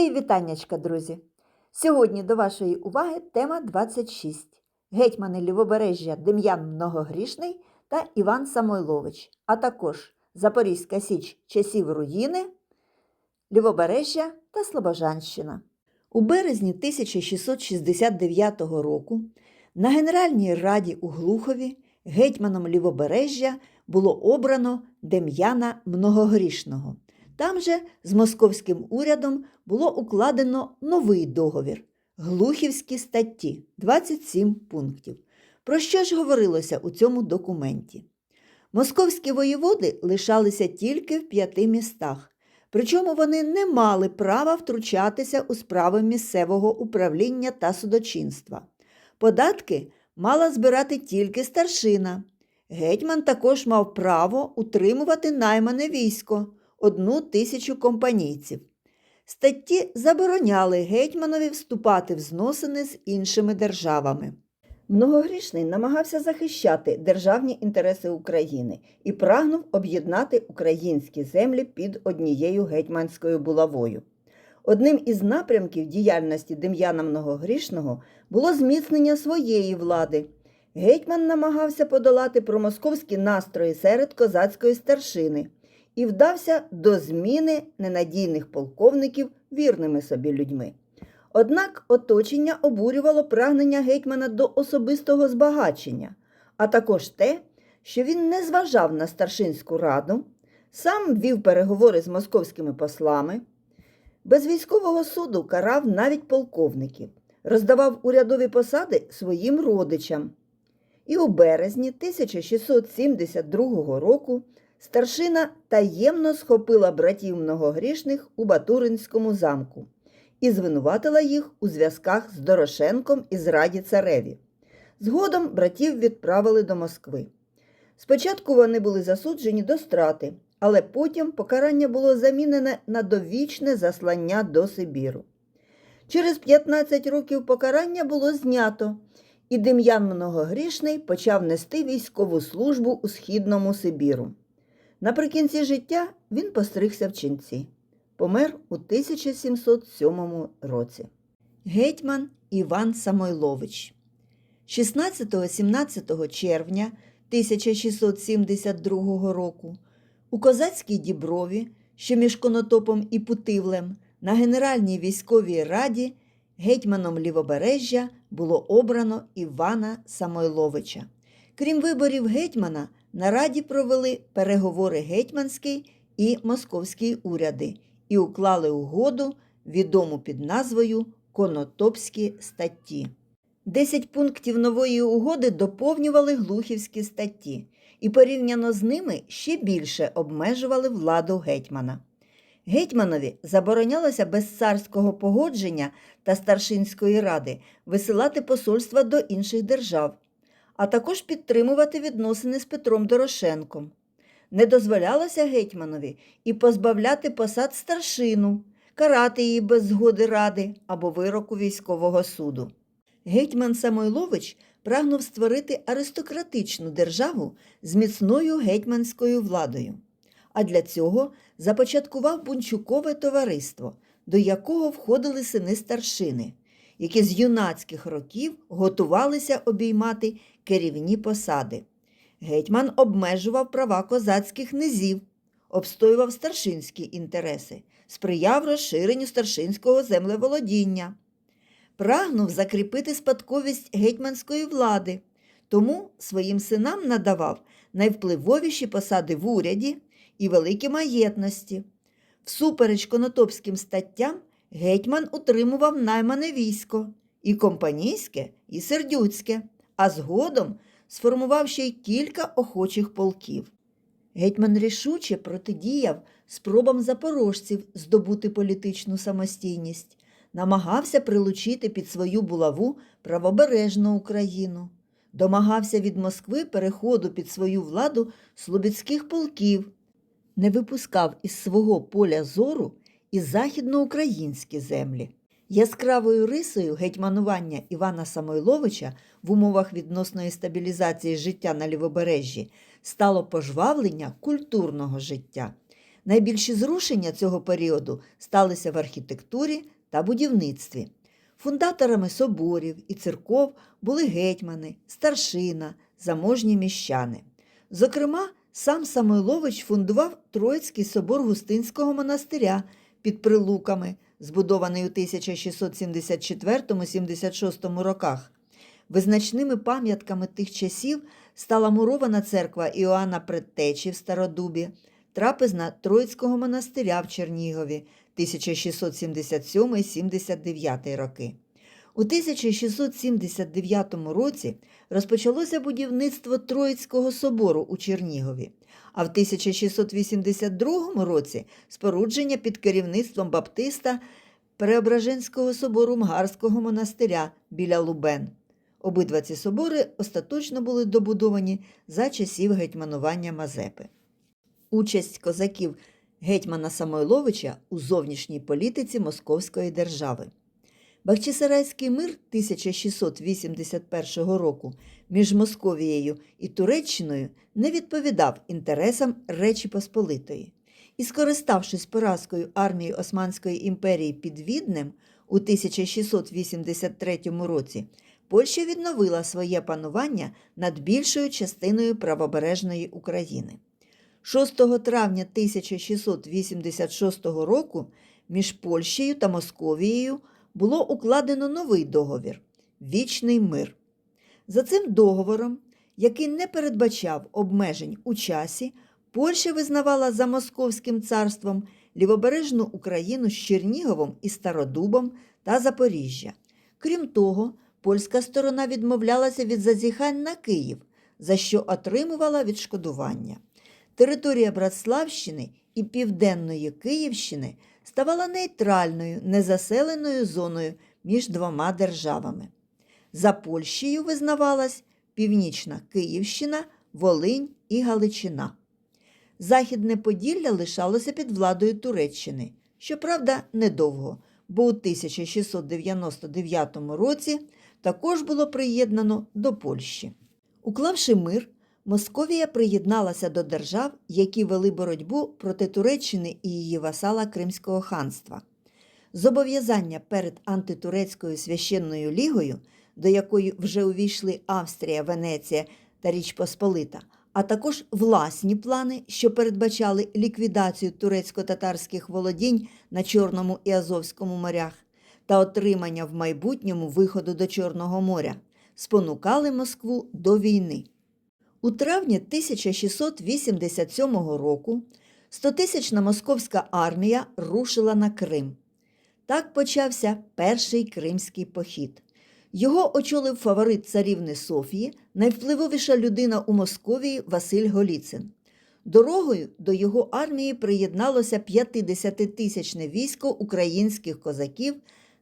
Мої вітаннячка, друзі! Сьогодні до вашої уваги тема 26. Гетьмани Лівобережжя Дем'ян Многогрішний та Іван Самойлович, а також Запорізька Січ часів руїни, Лівобережжя та Слобожанщина. У березні 1669 року на Генеральній раді у Глухові гетьманом Лівобережжя було обрано Дем'яна Многогрішного. Там же з московським урядом було укладено новий договір Глухівські статті 27 пунктів. Про що ж говорилося у цьому документі? Московські воєводи лишалися тільки в п'яти містах, причому вони не мали права втручатися у справи місцевого управління та судочинства. Податки мала збирати тільки старшина. Гетьман також мав право утримувати наймане військо одну тисячу компанійців. Статті забороняли гетьманові вступати в зносини з іншими державами. Многогрішний намагався захищати державні інтереси України і прагнув об'єднати українські землі під однією гетьманською булавою. Одним із напрямків діяльності Дем'яна Многогрішного було зміцнення своєї влади. Гетьман намагався подолати промосковські настрої серед козацької старшини і вдався до зміни ненадійних полковників вірними собі людьми. Однак оточення обурювало прагнення гетьмана до особистого збагачення, а також те, що він не зважав на старшинську раду, сам вів переговори з московськими послами, без військового суду карав навіть полковників, роздавав урядові посади своїм родичам. І у березні 1672 року старшина таємно схопила братів многогрішних у Батуринському замку і звинуватила їх у зв'язках з Дорошенком і зраді цареві. Згодом братів відправили до Москви. Спочатку вони були засуджені до страти, але потім покарання було замінене на довічне заслання до Сибіру. Через 15 років покарання було знято, і Дем'ян Многогрішний почав нести військову службу у східному Сибіру. Наприкінці життя він постригся в ченці. Помер у 1707 році. Гетьман Іван Самойлович. 16-17 червня 1672 року у козацькій діброві, що між Конотопом і Путивлем, на Генеральній військовій раді гетьманом Лівобережжя було обрано Івана Самойловича. Крім виборів гетьмана, на раді провели переговори гетьманський і московський уряди і уклали угоду, відому під назвою Конотопські статті. Десять пунктів нової угоди доповнювали глухівські статті і порівняно з ними ще більше обмежували владу гетьмана. Гетьманові заборонялося без царського погодження та старшинської ради висилати посольства до інших держав, а також підтримувати відносини з Петром Дорошенком. Не дозволялося гетьманові і позбавляти посад старшину, карати її без згоди ради або вироку військового суду. Гетьман Самойлович прагнув створити аристократичну державу з міцною гетьманською владою. А для цього започаткував бунчукове товариство, до якого входили сини старшини, які з юнацьких років готувалися обіймати керівні посади. Гетьман обмежував права козацьких низів, обстоював старшинські інтереси, сприяв розширенню старшинського землеволодіння, прагнув закріпити спадковість гетьманської влади, тому своїм синам надавав найвпливовіші посади в уряді і великі маєтності. Всупереч конотопським статтям гетьман утримував наймане військо і компанійське, і сердюцьке, а згодом сформував ще й кілька охочих полків. Гетьман рішуче протидіяв спробам запорожців здобути політичну самостійність, намагався прилучити під свою булаву правобережну Україну, домагався від Москви переходу під свою владу слобідських полків, не випускав із свого поля зору і західноукраїнські землі. Яскравою рисою гетьманування Івана Самойловича в умовах відносної стабілізації життя на лівобережжі стало пожвавлення культурного життя. Найбільші зрушення цього періоду сталися в архітектурі та будівництві. Фундаторами соборів і церков були гетьмани, старшина, заможні міщани. Зокрема, сам Самойлович фундував Троїцький собор Густинського монастиря під Прилуками, збудований у 1674-76 роках. Визначними пам'ятками тих часів стала мурована церква Іоанна Предтечі в Стародубі, трапезна Троїцького монастиря в Чернігові 1677-79 роки. У 1679 році розпочалося будівництво Троїцького собору у Чернігові, а в 1682 році спорудження під керівництвом Баптиста Преображенського собору Мгарського монастиря біля Лубен. Обидва ці собори остаточно були добудовані за часів гетьманування Мазепи. Участь козаків гетьмана Самойловича у зовнішній політиці Московської держави. Бахчисарайський мир 1681 року між Московією і Туреччиною не відповідав інтересам Речі Посполитої. І, скориставшись поразкою армії Османської імперії під Віднем у 1683 році, Польща відновила своє панування над більшою частиною правобережної України. 6 травня 1686 року між Польщею та Московією було укладено новий договір Вічний мир. За цим договором, який не передбачав обмежень у часі, Польща визнавала за Московським царством лівобережну Україну з Черніговом і Стародубом та Запоріжжя. Крім того, польська сторона відмовлялася від зазіхань на Київ, за що отримувала відшкодування. Територія Братславщини і Південної Київщини ставала нейтральною, незаселеною зоною між двома державами. За Польщею визнавалась Північна Київщина, Волинь і Галичина. Західне Поділля лишалося під владою Туреччини, щоправда, недовго, бо у 1699 році також було приєднано до Польщі. Уклавши мир, Московія приєдналася до держав, які вели боротьбу проти Туреччини і її васала Кримського ханства. Зобов'язання перед антитурецькою священною лігою, до якої вже увійшли Австрія, Венеція та Річ Посполита, а також власні плани, що передбачали ліквідацію турецько-татарських володінь на Чорному і Азовському морях та отримання в майбутньому виходу до Чорного моря, спонукали Москву до війни. У травні 1687 року 100-тисячна московська армія рушила на Крим. Так почався перший кримський похід. Його очолив фаворит царівни Софії, найвпливовіша людина у Московії Василь Голіцин. Дорогою до його армії приєдналося 50-тисячне військо українських козаків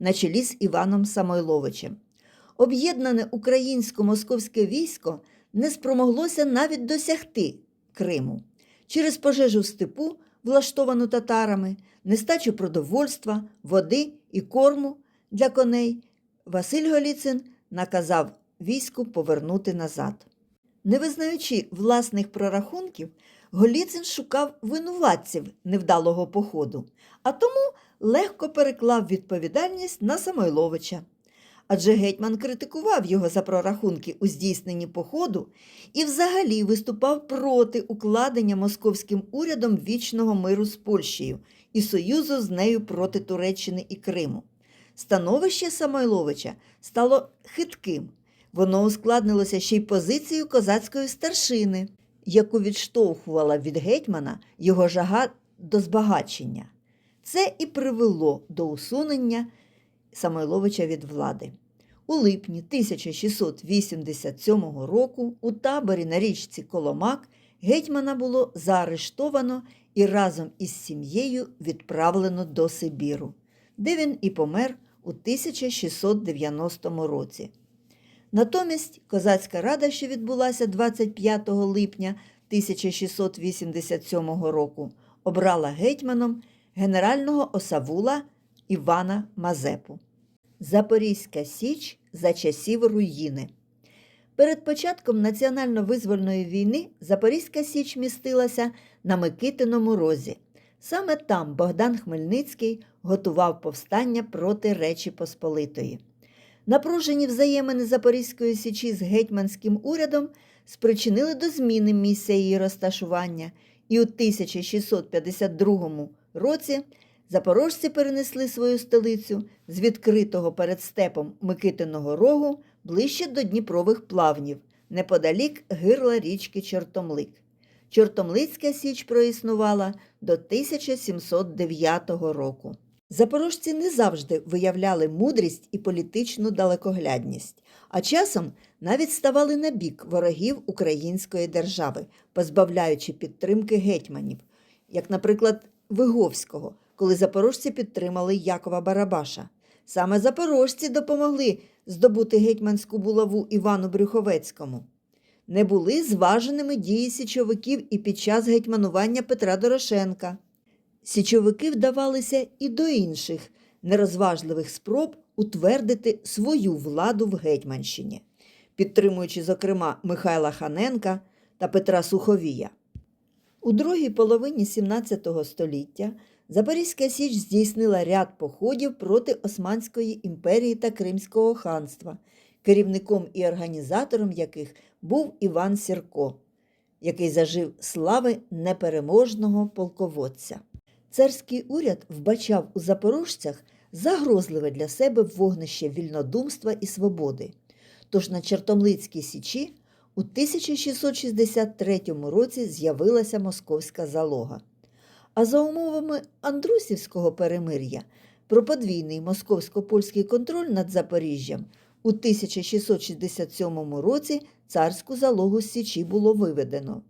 на чолі з Іваном Самойловичем. Об'єднане українсько-московське військо не спромоглося навіть досягти Криму. Через пожежу в степу, влаштовану татарами, нестачу продовольства, води і корму для коней, Василь Голіцин наказав війську повернути назад. Не визнаючи власних прорахунків, Голіцин шукав винуватців невдалого походу, а тому легко переклав відповідальність на Самойловича. Адже гетьман критикував його за прорахунки у здійсненні походу і взагалі виступав проти укладення московським урядом вічного миру з Польщею і союзу з нею проти Туреччини і Криму. Становище Самойловича стало хитким. Воно ускладнилося ще й позицією козацької старшини, яку відштовхувала від гетьмана його жага до збагачення. Це і привело до усунення Самойловича від влади. У липні 1687 року у таборі на річці Коломак гетьмана було заарештовано і разом із сім'єю відправлено до Сибіру, де він і помер у 1690 році. Натомість козацька рада, що відбулася 25 липня 1687 року, обрала гетьманом генерального осавула Івана Мазепу. Запорізька Січ за часів руїни. Перед початком національно-визвольної війни Запорізька Січ містилася на Микитиному розі. Саме там Богдан Хмельницький готував повстання проти Речі Посполитої. Напружені взаємини Запорізької січі з гетьманським урядом спричинили до зміни місця її розташування, і у 1652 році запорожці перенесли свою столицю з відкритого перед степом Микитиного рогу ближче до Дніпрових плавнів, неподалік гирла річки Чортомлик. Чортомлицька січ проіснувала до 1709 року. Запорожці не завжди виявляли мудрість і політичну далекоглядність, а часом навіть ставали на бік ворогів української держави, позбавляючи підтримки гетьманів, як, наприклад, Виговського, коли запорожці підтримали Якова Барабаша. Саме запорожці допомогли здобути гетьманську булаву Івану Брюховецькому. Не були зваженими дії січовиків і під час гетьманування Петра Дорошенка. Січовики вдавалися і до інших нерозважливих спроб утвердити свою владу в Гетьманщині, підтримуючи, зокрема, Михайла Ханенка та Петра Суховія. У другій половині XVII століття Запорізька Січ здійснила ряд походів проти Османської імперії та Кримського ханства, керівником і організатором яких був Іван Сірко, який зажив слави непереможного полководця. Царський уряд вбачав у запорожцях загрозливе для себе вогнище вільнодумства і свободи. Тож на Чертомлицькій Січі у 1663 році з'явилася московська залога. А за умовами Андрусівського перемир'я про подвійний московсько-польський контроль над Запоріжжям у 1667 році царську залогу Січі було виведено.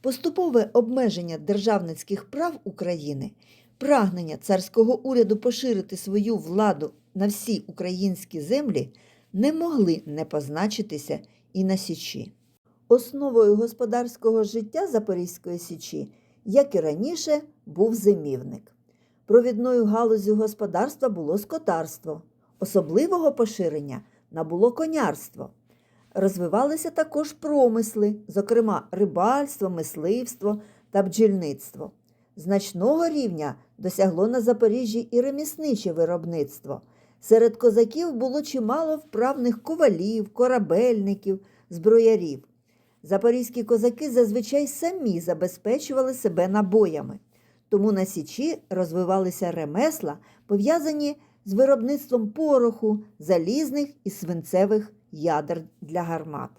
Поступове обмеження державницьких прав України, прагнення царського уряду поширити свою владу на всі українські землі не могли не позначитися і на Січі. Основою господарського життя Запорізької Січі, як і раніше, був зимівник. Провідною галузю господарства було скотарство, особливого поширення набуло конярство. Розвивалися також промисли, зокрема рибальство, мисливство та бджільництво. Значного рівня досягло на Запоріжжі і ремісниче виробництво. Серед козаків було чимало вправних ковалів, корабельників, зброярів. Запорізькі козаки зазвичай самі забезпечували себе набоями, тому на Січі розвивалися ремесла, пов'язані з виробництвом пороху, залізних і свинцевих ядер для гармат.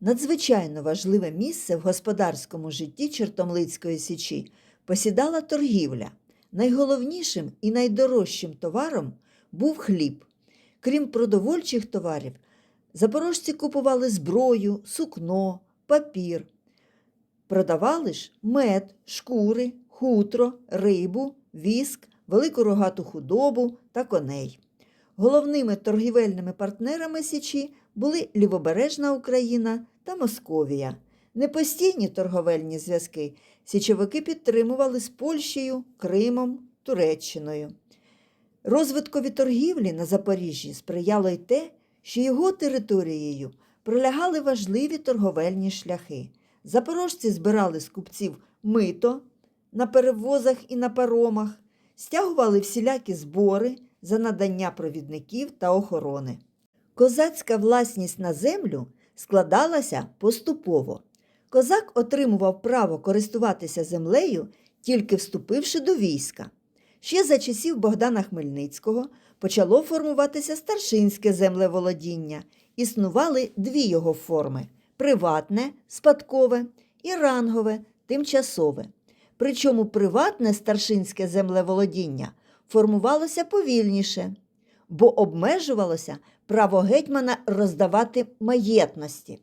Надзвичайно важливе місце в господарському житті Чортомлицької Січі посідала торгівля. Найголовнішим і найдорожчим товаром був хліб. Крім продовольчих товарів, запорожці купували зброю, сукно, папір. Продавали ж мед, шкури, хутро, рибу, віск, велику рогату худобу та коней. Головними торгівельними партнерами Січі були Лівобережна Україна та Московія. Непостійні торговельні зв'язки січовики підтримували з Польщею, Кримом, Туреччиною. Розвиткові торгівлі на Запоріжжі сприяло й те, що його територією пролягали важливі торговельні шляхи. Запорожці збирали з купців мито на перевозах і на паромах, стягували всілякі збори за надання провідників та охорони. Козацька власність на землю складалася поступово. Козак отримував право користуватися землею, тільки вступивши до війська. Ще за часів Богдана Хмельницького почало формуватися старшинське землеволодіння. Існували дві його форми приватне, спадкове і рангове, тимчасове. Причому приватне старшинське землеволодіння формувалося повільніше, бо обмежувалося право гетьмана роздавати маєтності.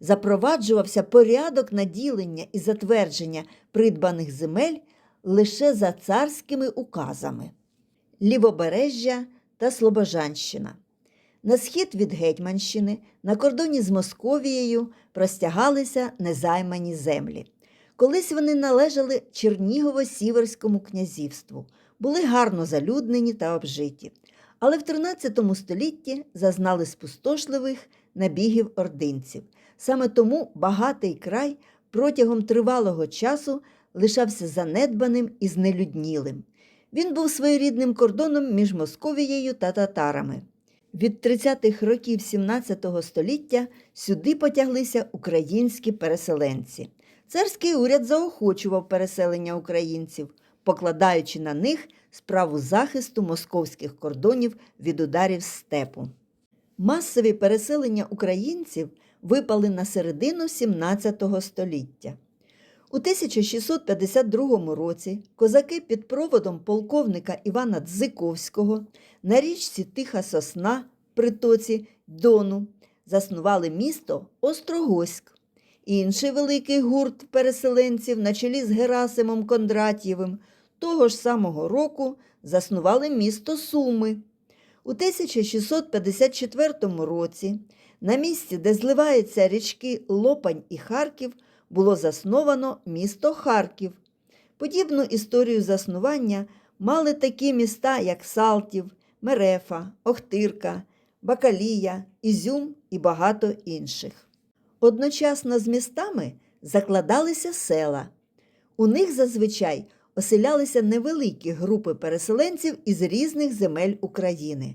Запроваджувався порядок наділення і затвердження придбаних земель лише за царськими указами Лівобережжя та Слобожанщина. На схід від Гетьманщини на кордоні з Московією простягалися незаймані землі. Колись вони належали Чернігово-Сіверському князівству, були гарно залюднені та обжиті, але в 13 столітті зазнали спустошливих набігів ординців. Саме тому багатий край протягом тривалого часу лишався занедбаним і знелюднілим. Він був своєрідним кордоном між Московією та татарами. Від 30-х років 17 століття сюди потяглися українські переселенці. Царський уряд заохочував переселення українців, покладаючи на них справу захисту московських кордонів від ударів степу. Масові переселення українців випали на середину 17 століття. У 1652 році козаки під проводом полковника Івана Дзиковського на річці Тиха Сосна притоці Дону заснували місто Острогоськ. Інший великий гурт переселенців на чолі з Герасимом Кондратєвим того ж самого року заснували місто Суми. У 1654 році на місці, де зливаються річки Лопань і Харків, було засновано місто Харків. Подібну історію заснування мали такі міста, як Салтів, Мерефа, Охтирка, Бакалія, Ізюм і багато інших. Одночасно з містами закладалися села. У них зазвичай оселялися невеликі групи переселенців із різних земель України.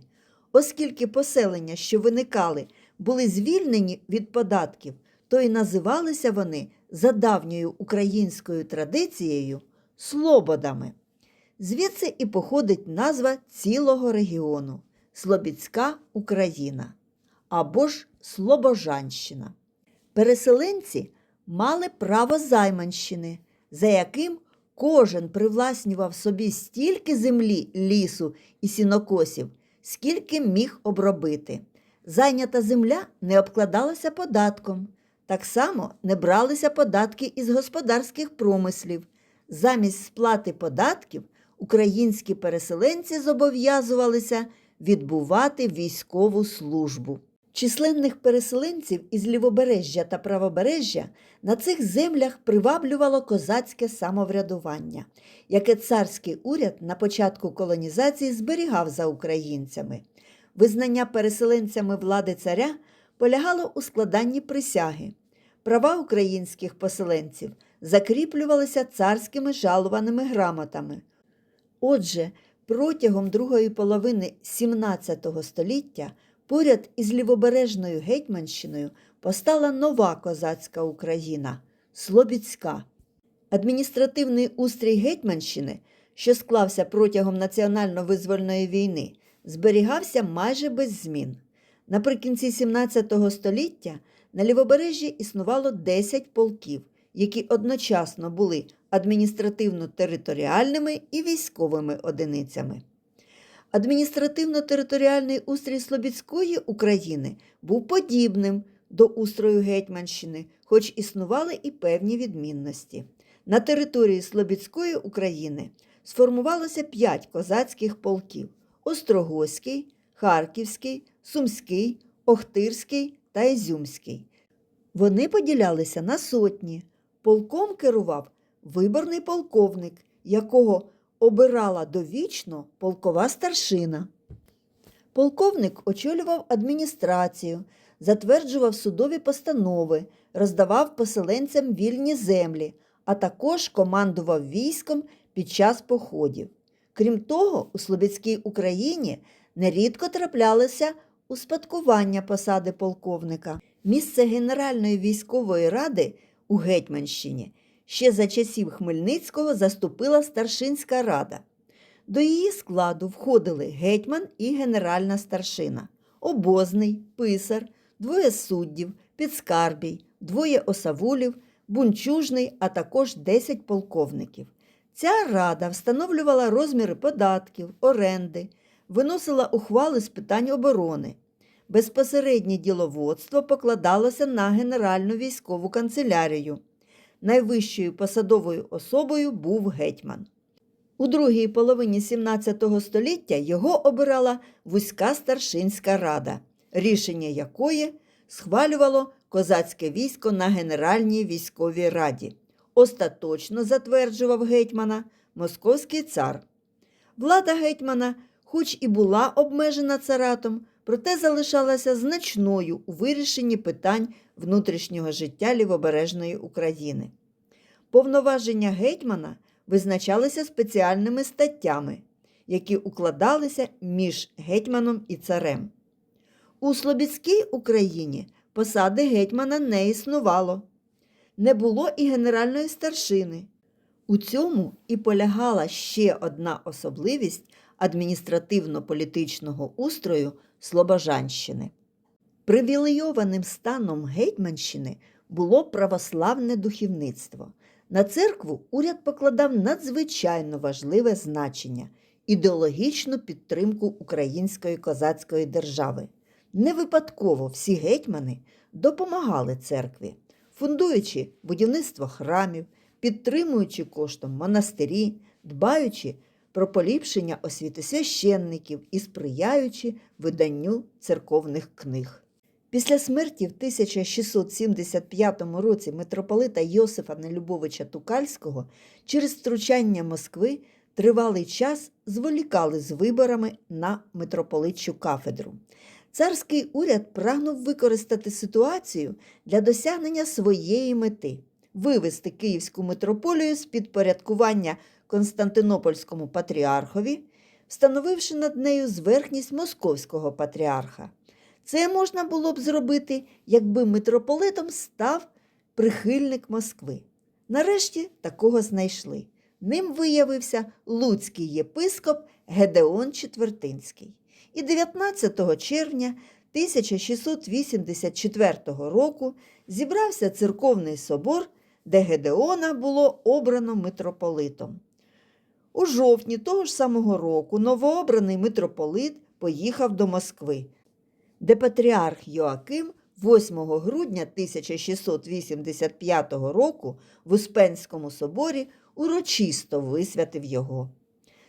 Оскільки поселення, що виникали, були звільнені від податків, то й називалися вони за давньою українською традицією слободами. Звідси і походить назва цілого регіону Слобідська Україна або ж Слобожанщина. Переселенці мали право займанщини, за яким кожен привласнював собі стільки землі, лісу і сінокосів, скільки міг обробити. Зайнята земля не обкладалася податком. Так само не бралися податки із господарських промислів. Замість сплати податків українські переселенці зобов'язувалися відбувати військову службу. Численних переселенців із лівобережжя та правобережжя на цих землях приваблювало козацьке самоврядування, яке царський уряд на початку колонізації зберігав за українцями. Визнання переселенцями влади царя полягало у складанні присяги. Права українських поселенців закріплювалися царськими жалуваними грамотами. Отже, протягом другої половини XVII століття поряд із лівобережною Гетьманщиною постала нова козацька Україна Слобідська. Адміністративний устрій Гетьманщини, що склався протягом національно-визвольної війни, зберігався майже без змін. Наприкінці XVII століття на лівобережжі існувало 10 полків, які одночасно були адміністративно-територіальними і військовими одиницями. Адміністративно-територіальний устрій Слобідської України був подібним до устрою Гетьманщини, хоч існували і певні відмінності. На території Слобідської України сформувалося п'ять козацьких полків: Острогоський, Харківський, Сумський, Охтирський та Ізюмський. Вони поділялися на сотні. Полком керував виборний полковник, якого обирала довічно полкова старшина. Полковник очолював адміністрацію, затверджував судові постанови, роздавав поселенцям вільні землі, а також командував військом під час походів. Крім того, у Слобідській Україні нерідко траплялося успадкування посади полковника. Місце Генеральної військової ради у Гетьманщині ще за часів Хмельницького заступила старшинська рада. До її складу входили гетьман і генеральна старшина, обозний, писар, двоє суддів, підскарбій, двоє осавулів, бунчужний, а також 10 полковників. Ця рада встановлювала розміри податків, оренди, виносила ухвали з питань оборони. Безпосереднє діловодство покладалося на Генеральну військову канцелярію. Найвищою посадовою особою був гетьман. У другій половині XVII століття його обирала вузька старшинська рада, рішення якої схвалювало козацьке військо на Генеральній військовій раді. Остаточно затверджував гетьмана московський цар. Влада гетьмана, хоч і була обмежена царатом, проте залишалася значною у вирішенні питань внутрішнього життя лівобережної України. Повноваження гетьмана визначалися спеціальними статтями, які укладалися між гетьманом і царем. У Слобідській Україні посади гетьмана не існувало, не було і генеральної старшини. У цьому і полягала ще одна особливість адміністративно-політичного устрою Слобожанщини. Привілейованим станом Гетьманщини було православне духовництво. На церкву уряд покладав надзвичайно важливе значення ідеологічну підтримку української козацької держави. Не випадково всі гетьмани допомагали церкві, фундуючи будівництво храмів, підтримуючи коштом монастирі, дбаючи про поліпшення освіти священників і сприяючи виданню церковних книг. Після смерті в 1675 році митрополита Йосифа Нелюбовича Тукальського через втручання Москви тривалий час зволікали з виборами на митрополитчу кафедру. Царський уряд прагнув використати ситуацію для досягнення своєї мети вивести Київську митрополію з підпорядкування Константинопольському патріархові, встановивши над нею зверхність московського патріарха. Це можна було б зробити, якби митрополитом став прихильник Москви. Нарешті такого знайшли. Ним виявився луцький єпископ Гедеон Четвертинський. І 19 червня 1684 року зібрався церковний собор, де Гедеона було обрано митрополитом. У жовтні того ж самого року новообраний митрополит поїхав до Москви, де патріарх Йоаким 8 грудня 1685 року в Успенському соборі урочисто висвятив його.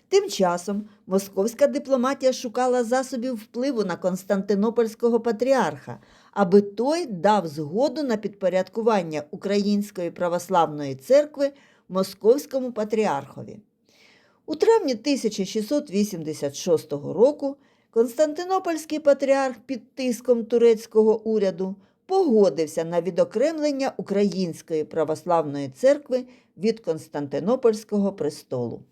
Тим часом московська дипломатія шукала засобів впливу на Константинопольського патріарха, аби той дав згоду на підпорядкування Української православної церкви Московському патріархові. У травні 1686 року Константинопольський патріарх під тиском турецького уряду погодився на відокремлення Української православної церкви від Константинопольського престолу.